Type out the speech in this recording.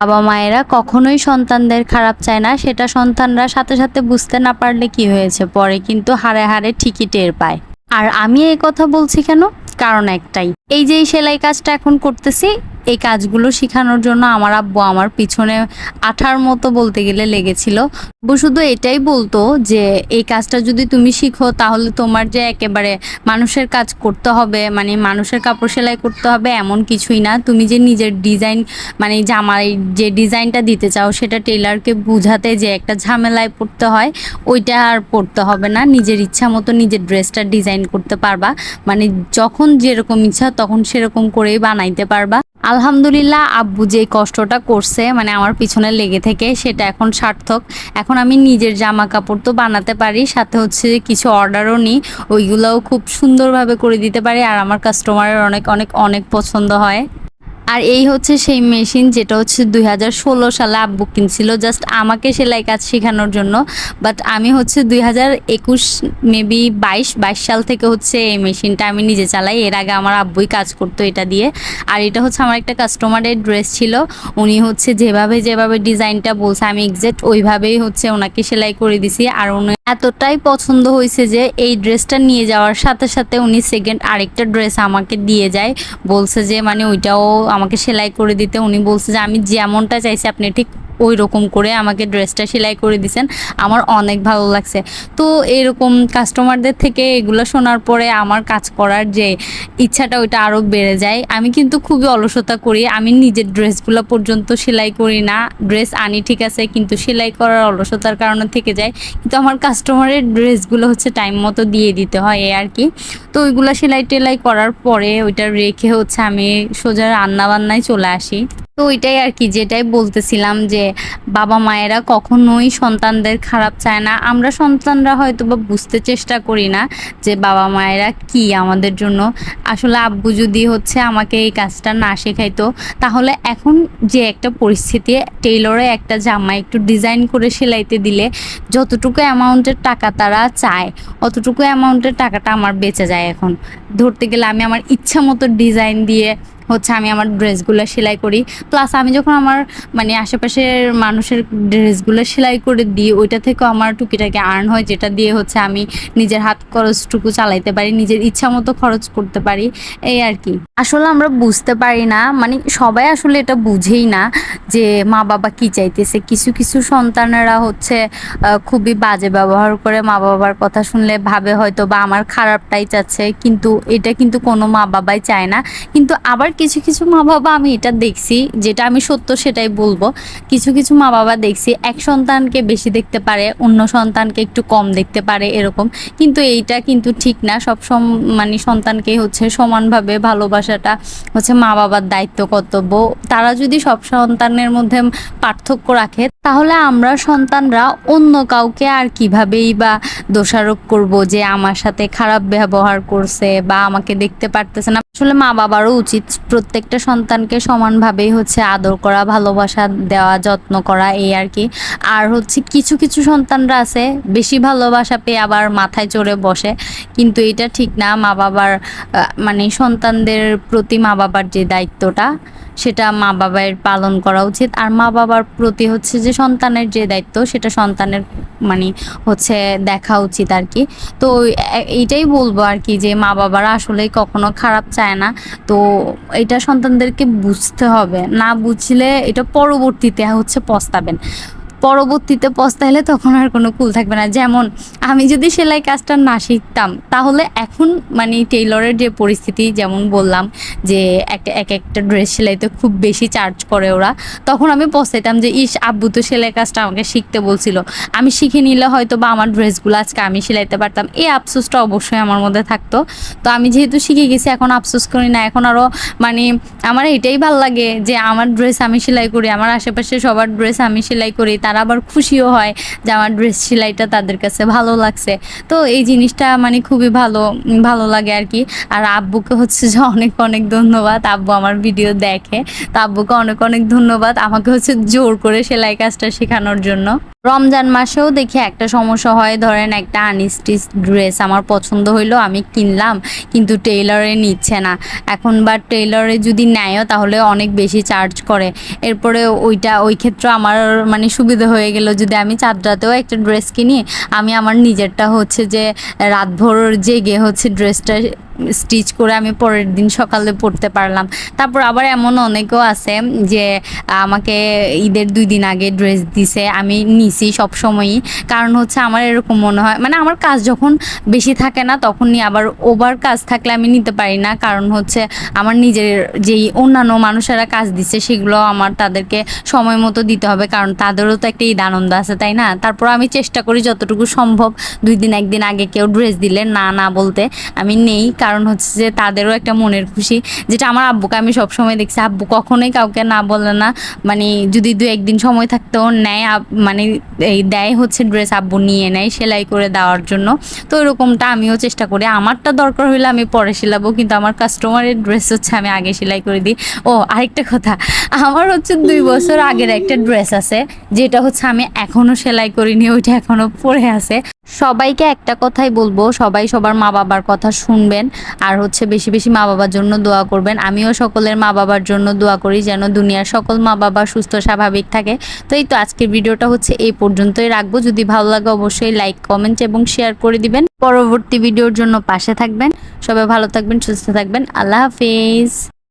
বাবা মায়েরা কখনোই সন্তানদের খারাপ চায় না। সেটা সন্তানরা সাথে সাথে বুঝতে না পারলে কি হয়েছে? পরে কিন্তু হারে হারে ঠিকই টের পায়। আর আমি এই কথা বলছি কেন? কারণ একটাই। এই যে সেলাই কাজটা এখন করতেছি, এই কাজগুলো শেখানোর জন্য আমার আব্বু আমার পিছনে আঠার মতো বলতে গেলে লেগেছিল। আব্বু শুধু এটাই বলতো যে, এই কাজটা যদি তুমি শিখো তাহলে তোমার যে একেবারে মানুষের কাজ করতে হবে মানে মানুষের কাপড় সেলাই করতে হবে এমন কিছুই না। তুমি যে নিজের ডিজাইন মানে জামার যে ডিজাইনটা দিতে চাও সেটা টেলারকে বুঝাতে যে একটা ঝামেলায় পড়তে হয়, ওইটা আর পড়তে হবে না। নিজের ইচ্ছা মতো নিজের ড্রেসটা ডিজাইন করতে পারবা। মানে যখন যেরকম ইচ্ছা তখন সেরকম করেই বানাইতে পারবা। আলহামদুলিল্লাহ আব্বু যে কষ্টটা করছে মানে আমার পিছনে লেগে থেকে, সেটা এখন সার্থক। এখন আমি নিজের জামা কাপড় তো বানাতে পারি, সাথে হচ্ছে কিছু অর্ডারও নিই। ওইগুলোও খুব সুন্দরভাবে করে দিতে পারি, আর আমার কাস্টমারের অনেক অনেক অনেক পছন্দ হয়। আর এই হচ্ছে সেই মেশিন যেটা হচ্ছে দুই হাজার ষোলো সালে আব্বু কিনছিল জাস্ট আমাকে সেলাই কাজ শেখানোর জন্য। বাট আমি হচ্ছে দুই হাজার একুশ মেবি বাইশ বাইশ সাল থেকে হচ্ছে এই মেশিনটা আমি নিজে চালাই। এর আগে আমার আব্বুই কাজ করতো এটা দিয়ে। আর এটা হচ্ছে আমার একটা কাস্টমারের ড্রেস ছিল। উনি হচ্ছে যেভাবে যেভাবে ডিজাইনটা বলছে, আমি এক্সাক্ট ওইভাবেই হচ্ছে ওনাকে সেলাই করে দিছি। আর উনি এতটাই পছন্দ হয়েছে যে এই ড্রেসটা নিয়ে যাওয়ার সাথে সাথে উনি সেকেন্ড আরেকটা ড্রেস আমাকে দিয়ে যায়। বলছে যে মানে ওইটাও আমাকে সেলাই করে দিতে। উনি বলছে যে, আমি যেমনটা চাইছি, আপনি ঠিক ওই রকম করে আমাকে ড্রেসটা সেলাই করে দিছেন। আমার অনেক ভালো লাগছে। তো এরকম কাস্টমারদের থেকে এগুলো শোনার পরে আমার কাজ করার যে ইচ্ছাটা ওইটা আরও বেড়ে যায়। আমি কিন্তু খুবই অলসতা করি। আমি নিজের ড্রেসগুলো পর্যন্ত সেলাই করি না। ড্রেস আনি ঠিক আছে, কিন্তু সেলাই করার অলসতার কারণে থেকে যায়। কিন্তু আমার কাস্টমারের ড্রেসগুলো হচ্ছে টাইম মতো দিয়ে দিতে হয় আর কি। তো ওইগুলো সেলাই টেলাই করার পরে ওইটা রেখে হচ্ছে আমি সোজা রান্না বান্নায় চলে আসি। তো ওইটাই আর কি, যেটাই বলতেছিলাম যে বাবা মায়েরা কখনোই সন্তানদের খারাপ চায় না। আমরা সন্তানরা হয়তো বা বুঝতে চেষ্টা করি না যে বাবা মায়েরা কি আমাদের জন্য। আসলে আব্বু যদি হচ্ছে আমাকে এই কাজটা না শেখাইতো, তাহলে এখন যে একটা পরিস্থিতি, টেইলরে একটা জামা একটু ডিজাইন করে সেলাইতে দিলে যতটুকু অ্যামাউন্টের টাকা তারা চায়, অতটুকু অ্যামাউন্টের টাকাটা আমার বেঁচে যায় এখন। ধরতে গেলে আমি আমার ইচ্ছা মতো ডিজাইন দিয়ে হচ্ছে আমি আমার ড্রেসগুলো সেলাই করি। প্লাস আমি যখন আমার মানে আশেপাশের মানুষের ড্রেসগুলো সেলাই করে দিই, ওইটা থেকেও আমার টুকিটাকি আর্ন হয়, যেটা দিয়ে হচ্ছে আমি নিজের হাত খরচটুকু চালাইতে পারি, নিজের ইচ্ছা মতো খরচ করতে পারি, এই আর কি। আসলে আমরা বুঝতে পারি না মানে সবাই আসলে এটা বুঝেই না যে মা বাবা কি চাইতেছে। কিছু কিছু সন্তানেরা হচ্ছে খুবই বাজে ব্যবহার করে মা বাবার কথা শুনলে ভাবে হয়তো বা আমার খারাপটাই চাচ্ছে, কিন্তু এটা কিন্তু কোনো মা বাবাই চায় না। কিন্তু আবার কিছু কিছু মা বাবা আমি এটা দেখছি, যেটা আমি সত্য সেটাই বলব। কিছু কিছু মা বাবা দেখছি, এক সন্তানকে বেশি দেখতে পারে, অন্য সন্তানকে একটু কম দেখতে পারে এরকম। কিন্তু এইটা কিন্তু ঠিক না, সব সম মানে সন্তানকে হচ্ছে সমানভাবে ভালোবাসাটা হচ্ছে মা বাবার দায়িত্ব, কর্তব্য। তারা যদি সব সন্তানের মধ্যে পার্থক্য রাখে তাহলে আমরা সন্তানরা অন্য কাউকে আর কিভাবেই বা দোষারোপ করব যে আমার সাথে খারাপ ব্যবহার করছে বা আমাকে দেখতে পারতেছে না? আসলে মা বাবারও উচিত প্রত্যেকটা সন্তানকে সমানভাবেই হচ্ছে আদর করা, ভালোবাসা দেওয়া, যত্ন করা এই আর কি। আর হচ্ছে কিছু কিছু সন্তানরা আছে বেশি ভালোবাসা পেয়ে আবার মাথায় চড়ে বসে, কিন্তু এটা ঠিক না। মা বাবার মানে সন্তানদের প্রতি মা বাবার যে দায়িত্বটা সেটা মা বাবার পালন করা উচিত। আর মা বাবার প্রতি হচ্ছে যে সন্তানের যে দায়িত্ব, সেটা সন্তানের মানে হচ্ছে দেখা উচিত আর কি তো এইটাই বলব আর কি যে মা বাবারা আসলে কখনো খারাপ চায় না। তো এটা সন্তানদেরকে বুঝতে হবে। না বুঝলে এটা পরবর্তীতে হচ্ছে পস্তাবেন। পরবর্তীতে পস্তাইলে তখন আর কোনো কুল থাকবে না। যেমন, আমি যদি সেলাই কাজটা না শিখতাম, তাহলে এখন মানে টেইলরের যে পরিস্থিতি, যেমন বললাম যে একটা, এক একটা ড্রেস সেলাইতে খুব বেশি চার্জ করে ওরা, তখন আমি পস্তাইতাম যে, ইস, আব্বু তো সেলাই কাজটা আমাকে শিখতে বলছিল। আমি শিখে নিলে হয়তো বা আমার ড্রেসগুলো আজকে আমি সেলাইতে পারতাম। এই আফসোসটা অবশ্যই আমার মধ্যে থাকতো। তো আমি যেহেতু শিখে গেছি, এখন আফসোস করি না, এখন আরও মানে আমার এটাই ভালো লাগে যে, আমার ড্রেস আমি সেলাই করি, আমার আশেপাশে সবার ড্রেস আমি সেলাই করি, তারা আবার খুশিও হয় যে আমার ড্রেস সেলাইটা তাদের কাছে ভালো লাগছে। তো এই জিনিসটা মানে খুবই ভালো ভালো লাগে আর কি। আর আব্বুকে হচ্ছে যে অনেক অনেক ধন্যবাদ। আব্বু আমার ভিডিও দেখে। তো আব্বুকে অনেক অনেক ধন্যবাদ আমাকে হচ্ছে জোর করে সেলাই কাজটা শেখানোর জন্য। রমজান মাসেও দেখি একটা সমস্যা হয়। ধরেন একটা আনস্টিচ ড্রেস আমার পছন্দ হইল, আমি কিনলাম, কিন্তু টেইলারে নিচ্ছে না। এখন বা টেইলারে যদি নেয়ও, তাহলে অনেক বেশি চার্জ করে। এরপরে ওইটা, ওই ক্ষেত্রে আমার মানে সুবিধা হয়ে গেল যদি আমি চাঁদ রাতেও একটা ড্রেস কিনি, আমি আমার নিজেরটা হচ্ছে যে, রাতভর জেগে হচ্ছে ড্রেসটা স্টিচ করে আমি পরের দিন সকালে পড়তে পারলাম। তারপর আবার এমন অনেকেও আছে যে, আমাকে ঈদের দুই দিন আগে ড্রেস দিছে, আমি নিছি সব সময়ই কারণ হচ্ছে আমার এরকম মনে হয় মানে আমার কাজ যখন বেশি থাকে না, তখনই আবার ওভার কাজ থাকলে আমি নিতে পারি না। কারণ হচ্ছে আমার নিজের যেই অন্যান্য মানুষেরা কাজ দিচ্ছে, সেগুলো আমার তাদেরকে সময় মতো দিতে হবে। কারণ তাদেরও তো একটা ঈদ আনন্দ আছে, তাই না? তারপর আমি চেষ্টা করি যতটুকু সম্ভব দুই দিন, একদিন আগে কেউ ড্রেস দিলে না না বলতে আমি নেই। কারণ হচ্ছে যে তাদেরও একটা মনের খুশি, যেটা আমার আব্বুকে আমি সবসময় দেখছি। আব্বু কখনোই কাউকে না বলে না মানে যদি দু একদিন সময় থাকতেও নেয় মানে এই দেয় হচ্ছে ড্রেস আব্বু নিয়ে নেয় সেলাই করে দেওয়ার জন্য। তো এরকমটা আমিও চেষ্টা করি। আমারটা দরকার হলে আমি পরে সেলাবো, কিন্তু আমার কাস্টমারের ড্রেস হচ্ছে আমি আগে সেলাই করে দিই। ও, আরেকটা কথা, আমার হচ্ছে দুই বছর আগের একটা ড্রেস আছে, যেটা হচ্ছে আমি এখনও সেলাই করিনি, ওইটা এখনও পরে আছে। সবাইকে একটা কথাই বলব, সবাই সবার মা বাবার কথা শুনবেন আর হচ্ছে বেশি বেশি মা বাবার জন্য দোয়া করবেন। আমিও সকলের মা বাবার জন্য দোয়া করি যেন দুনিয়ার সকল মা বাবা সুস্থ, স্বাভাবিক থাকে। তো এই তো আজকের ভিডিওটা হচ্ছে এই পর্যন্তই রাখব। যদি ভালো লাগে অবশ্যই লাইক, কমেন্ট এবং শেয়ার করে দিবেন। পরবর্তী ভিডিওর জন্য পাশে থাকবেন। সবাই ভালো থাকবেন, সুস্থ থাকবেন। আল্লাহ হাফিজ।